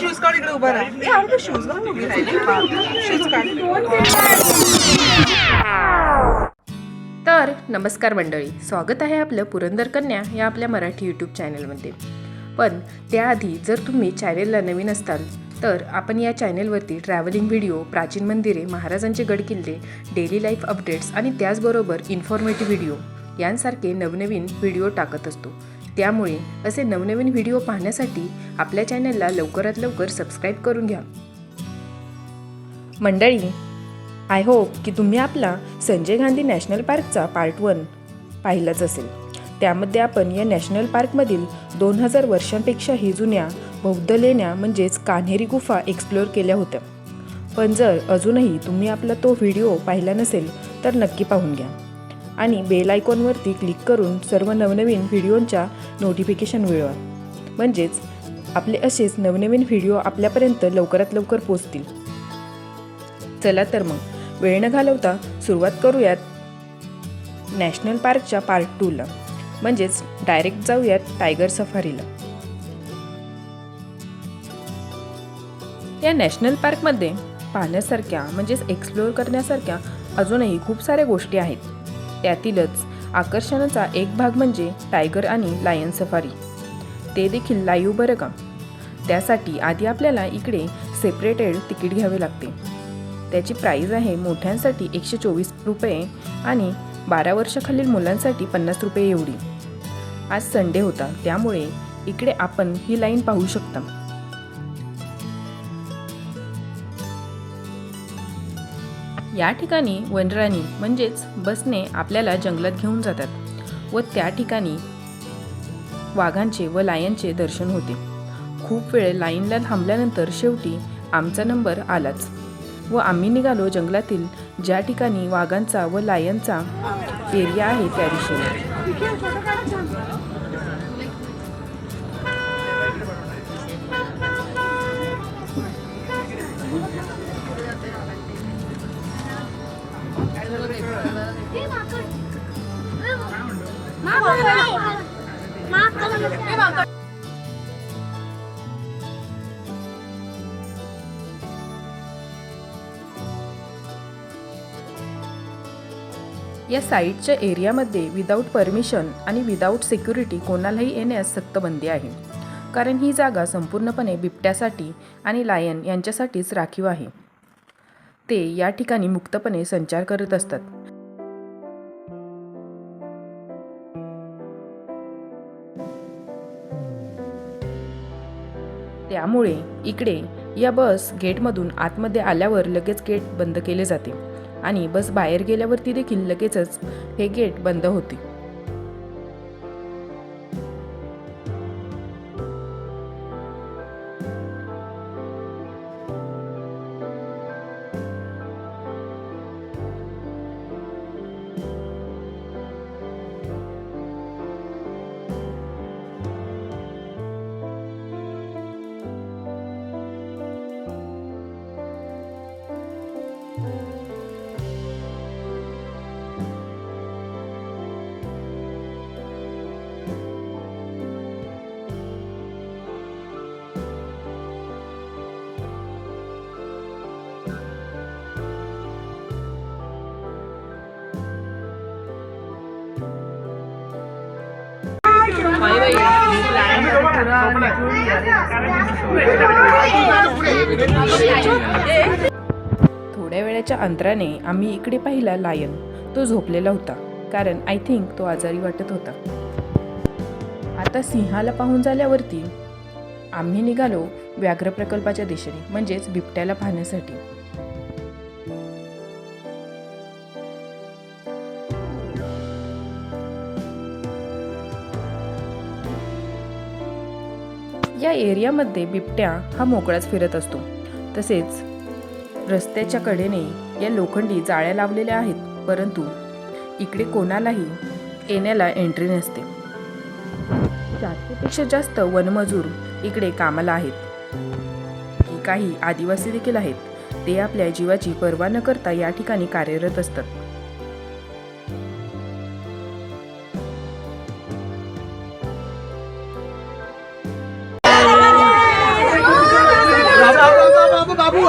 Shoes काढ इकडे उभा राहा. शूज घालून उभी राहिली शूज काढ तर नमस्कार मंडळी स्वागत आहे आपलं पुरंदर कन्या या आपल्या मराठी यूट्यूब चॅनलमध्ये पण त्याआधी जर तुम्ही चॅनेलला नवीन असताल तर आपण या चॅनेलवरती ट्रॅव्हलिंग व्हिडिओ प्राचीन मंदिरे महाराजांचे गडकिल्ले डेली लाईफ अपडेट्स आणि त्याचबरोबर इन्फॉर्मेटिव्ह व्हिडिओ यांसारखे नवनवीन व्हिडिओ टाकत असतो. त्यामुळे असे नवनवीन व्हिडिओ पाहण्यासाठी आपल्या चॅनलला लवकरात लवकर सबस्क्राईब करून घ्या. मंडळी आय होप की तुम्ही आपला संजय गांधी नॅशनल पार्कचा पार्ट वन पाहिलाच असेल. त्यामध्ये आपण या नॅशनल पार्कमधील दोन हजार वर्षांपेक्षाही जुन्या बौद्ध लेण्या म्हणजेच कान्हेरी गुफा एक्सप्लोअर केल्या होत्या. पण जर अजूनही तुम्ही आपला तो व्हिडिओ पाहिला नसेल तर नक्की पाहून घ्या. आणि बेल आयकॉनवरती क्लिक करून सर्व नवनवीन व्हिडिओंच्या नोटिफिकेशन मिळवा. म्हणजेच आपले असेच नवनवीन व्हिडिओ आपल्यापर्यंत लवकरात लवकर पोचतील चला तर मग. वेळ न घालवता सुरुवात करूयात नॅशनल पार्कच्या पार्ट टूला म्हणजेच डायरेक्ट जाऊयात टायगर सफारीला या नॅशनल पार्कमध्ये पाहण्यासारख्या म्हणजेच एक्सप्लोअर करण्यासारख्या अजूनही खूप साऱ्या गोष्टी आहेत. त्यातीलच आकर्षणाचा एक भाग म्हणजे टायगर आणि लायन सफारी ते देखील लाईव्ह बरं का? त्यासाठी आधी आपल्याला इकडे सेपरेटेड तिकीट घ्यावे लागते. त्याची प्राईज आहे मोठ्यांसाठी एकशे चोवीस रुपये आणि बारा वर्षाखालील मुलांसाठी पन्नास रुपये एवढी. आज संडे होता त्यामुळे इकडे आपण ही लाईन पाहू शकता. या ठिकाणी वनराणी म्हणजेच बसने आपल्याला जंगलात घेऊन जातात व त्या ठिकाणी वाघांचे व लायनचे दर्शन होते. खूप वेळ लाईनला थांबल्यानंतर शेवटी आमचा नंबर आलाच. व आम्ही निघालो जंगलातील ज्या ठिकाणी वाघांचा व लायनचा एरिया आहे त्या दिशेने. या साईटच्या एरियामध्ये विदाऊट परमिशन आणि विदाऊट सिक्युरिटी कोणालाही येण्यास सक्त बंदी आहे. कारण ही जागा संपूर्णपणे बिबट्यासाठी आणि लायन यांच्यासाठीच राखीव आहे. ते या ठिकाणी मुक्तपणे संचार करत असतात. त्यामुळे इकडे या बस गेटमधून आतमध्ये आल्यावर लगेच गेट बंद केले जाते. आणि बस बाहेर गेल्यावरती देखील लगेचच हे गेट बंद होते. थोड्या वेळाच्या अंतराने आम्ही इकडे पाहिला लायन. तो झोपलेला होता कारण आय थिंक तो आजारी वाटत होता. आता सिंहाला पाहून झाल्यावरती आम्ही निघालो व्याघ्र प्रकल्पाच्या दिशेने म्हणजेच बिबट्याला पाहण्यासाठी. या एरियामध्ये बिबट्या हा मोकळाच फिरत असतो. तसेच रस्त्याच्या कडेने या लोखंडी जाळ्या लावलेल्या आहेत परंतु इकडे कोणालाही येण्याला एंट्री नसते. चारशेपेक्षा जास्त वनमजूर इकडे कामाला आहेत. काही आदिवासी देखील आहेत ते आपल्या जीवाची पर्वा न करता या ठिकाणी कार्यरत असतात.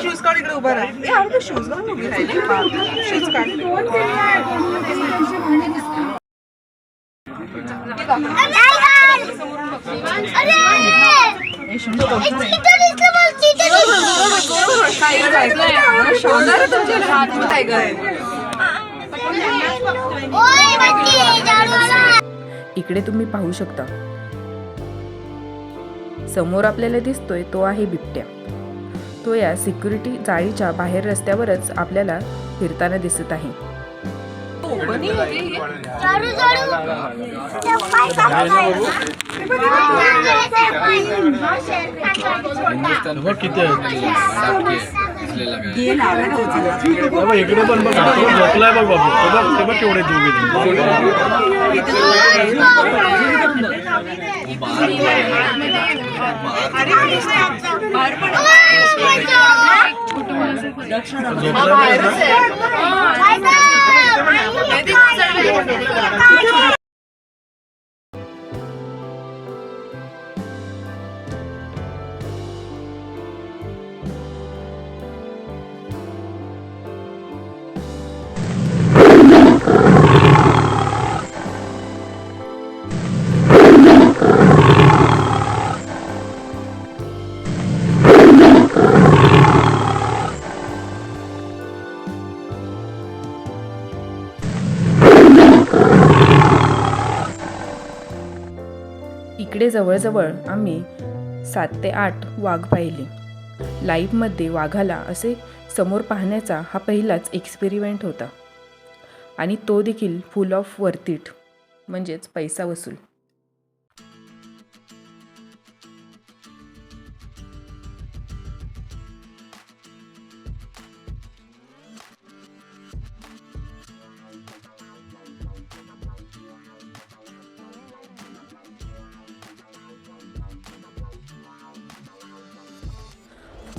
शूज काढ इकडे उभा राहा ए, आवडतं शूज घालून उभी राहिली शूज काढ इकडे तुम्ही पाहू शकता. समोर आपल्याला दिसतोय तो आहे बिबट्या. तो या सिक्युरिटी जाळीच्या बाहेर रस्त्यावरच आपल्याला फिरताना दिसत आहे. किती बाबा इकडे पण बघ झोपलाय बघ बाबू तो बघ ते बघ केवढे जीव घेतो जवळजवळ आम्ही सात ते आठ वाघ पाहिले. लाईव्हमध्ये वाघाला असे समोर पाहण्याचा हा पहिलाच एक्सपेरिमेंट होता. आणि तो देखील फुल ऑफ वर्थ म्हणजेच पैसा वसूल.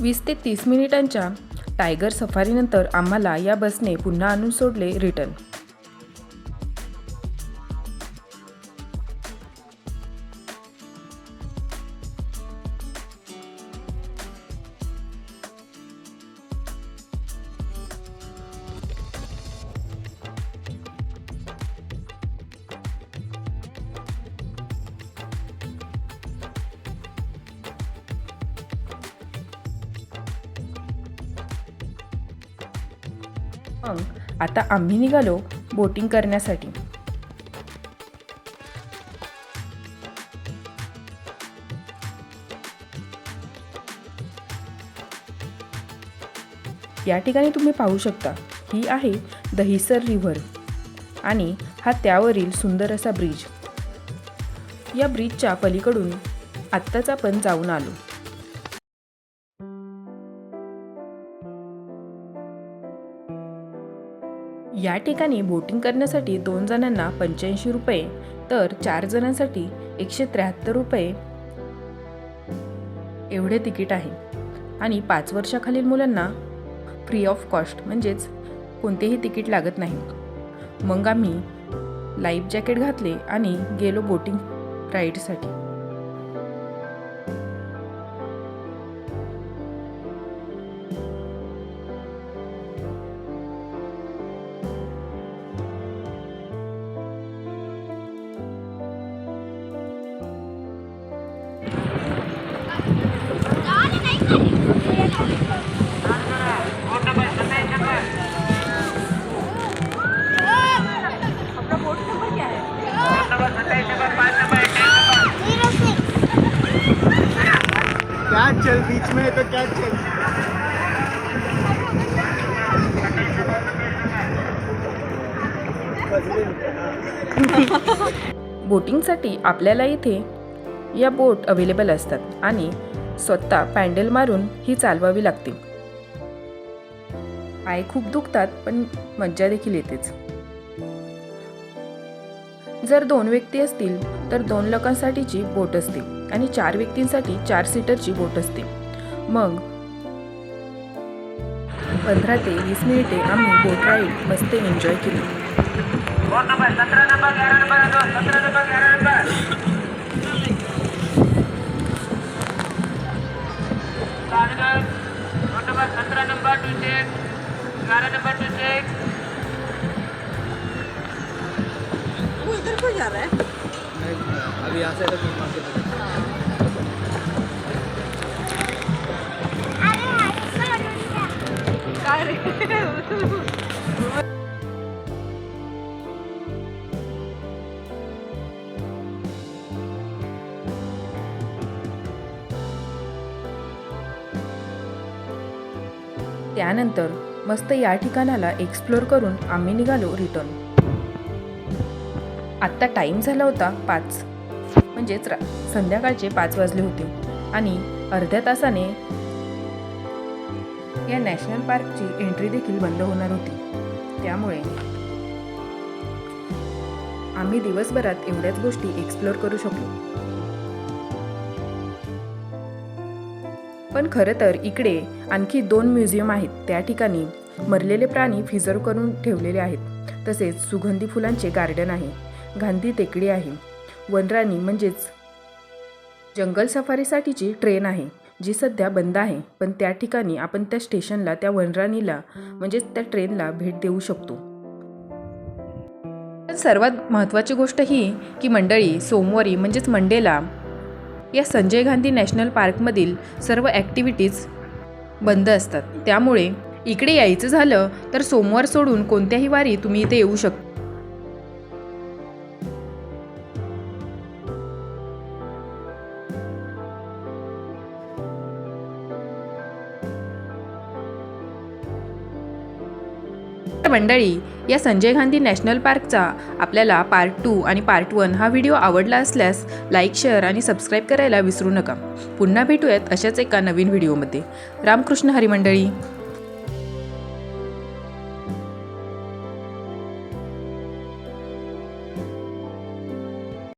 वीस ते तीस मिनिटांच्या टायगर सफारीनंतर आम्हाला या बसने पुन्हा आणून सोडले रिटर्न. मग आता आम्ही निघालो बोटिंग करण्यासाठी. या ठिकाणी तुम्ही पाहू शकता ही आहे दहिसर रिव्हर आणि हा त्यावरील सुंदर असा ब्रिज. या ब्रिजच्या पलीकडून आत्ताच आपण जाऊन आलो. या ठिकाणी बोटिंग करण्यासाठी दोन जणांना पंच्याऐंशी रुपये तर चार जणांसाठी एकशे त्र्याहत्तर रुपये एवढे तिकीट आहे. आणि पाच वर्षाखालील मुलांना फ्री ऑफ कॉस्ट म्हणजेच कोणतेही तिकीट लागत नाही. मग आम्ही लाईफ जॅकेट घातले आणि गेलो बोटिंग राईडसाठी बीच में तो क्या बोटिंगसाठी आपल्याला इथे या बोट अवेलेबल असतात आणि स्वतः पॅन्डल मारून ही चालवावी लागते. पाय खूप दुखतात पण मज्जा देखील येतेच. जर दोन व्यक्ती असतील तर दोन लोकांसाठीची बोट असते आणि चार व्यक्तींसाठी चार सीटरची बोट असते. मग? पंधरा ते वीस मिनिटे आम्ही बोट राईड मस्त एन्जॉय केली. वो इधर को त्यानंतर मस्त या ठिकाणाला एक्सप्लोर करून आम्ही निघालो रिटर्न आत्ता टाईम झाला होता पाच. म्हणजेच रा संध्याकाळचे पाच वाजले होते. आणि अर्ध्या तासाने या नॅशनल पार्कची एंट्री देखील बंद होणार होती. त्यामुळे आम्ही दिवसभरात एवढ्याच गोष्टी एक्सप्लोअर करू शकलो. पण खरं तर इकडे आणखी दोन म्युझियम आहेत. त्या ठिकाणी मरलेले प्राणी फिजर करून ठेवलेले आहेत. तसेच सुगंधी फुलांचे गार्डन आहे. गांधी टेकडी आहे. वनराणी म्हणजेच जंगल सफारीसाठीची ट्रेन आहे. जी सध्या बंद आहे पण त्या ठिकाणी आपण त्या स्टेशनला त्या वनराणीला म्हणजेच त्या ट्रेनला भेट देऊ शकतो. पण सर्वात महत्त्वाची गोष्ट ही की मंडळी सोमवारी म्हणजेच मंडेला या संजय गांधी नॅशनल पार्कमधील सर्व ॲक्टिव्हिटीज बंद असतात. त्यामुळे इकडे यायचं झालं तर सोमवार सोडून कोणत्याही वारी तुम्ही इथे येऊ शकता. मंडळी या संजय गांधी नॅशनल पार्कचा आपल्याला पार्ट टू आणि पार्ट वन हा व्हिडिओ आवडला असल्यास लाईक शेअर आणि सबस्क्राईब करायला विसरू नका. पुन्हा भेटूयात अशाच एका नवीन व्हिडिओमध्ये रामकृष्ण हरी मंडळी